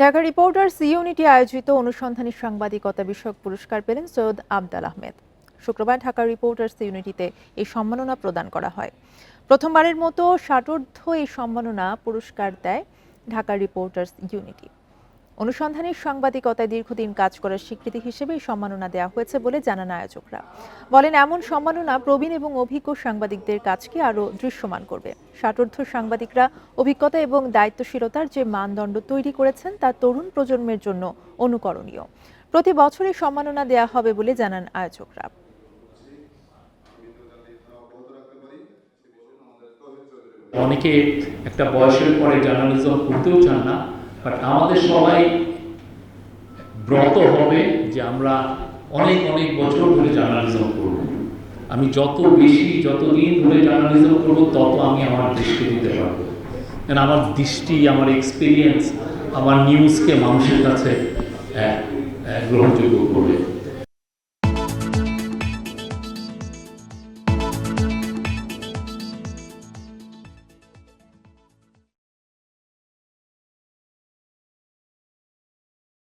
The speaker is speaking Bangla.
ঢাকা রিপোর্টার্স ইউনিটি আয়োজিত অনুসন্ধানী সাংবাদিকতা বিষয়ক পুরস্কার পেলেন সৈয়দ আবদাল আহমেদ। শুক্রবার ঢাকা রিপোর্টার্স ইউনিটিতে এই সম্মাননা প্রদান করা হয়। প্রথমবারের মতো ষাটোর্ধ্ব এই সম্মাননা পুরস্কার দেয় ঢাকা রিপোর্টার্স ইউনিটি। অনুসন্ধানী সাংবাদিকতায় দীর্ঘদিন কাজ করার স্বীকৃতি হিসেবে সম্মাননা দেওয়া হয়েছে বলে জানান আয়োজকরা। বলেন, এমন সম্মাননা প্রবীণ এবং অভিজ্ঞ সাংবাদিকদের কাজকে আরও দৃশ্যমান করবে। ষাটোর্ধ সাংবাদিকরা অভিজ্ঞতা এবং দায়িত্বশীলতার যে মানদণ্ড তৈরি করেছেন তা তরুণ প্রজন্মের জন্য অনুকরণীয়। প্রতি বছরই সম্মাননা দেওয়া হবে বলে জানান আয়োজকরা। অনেকে একটা বয়সের পরে জার্নালিজম করতেও চান না। বাট আমাদের সবাই ব্রত হবে যে আমরা অনেক অনেক বছর ধরে জার্নালিজম করব। আমি যত বেশি, যতদিন ধরে জার্নালিজম করব, তত আমি আমার দৃষ্টি দিতে পারব। কারণ আমার দৃষ্টি, আমার এক্সপিরিয়েন্স আমার নিউজকে মানুষের কাছে গ্রহণযোগ্য করবে।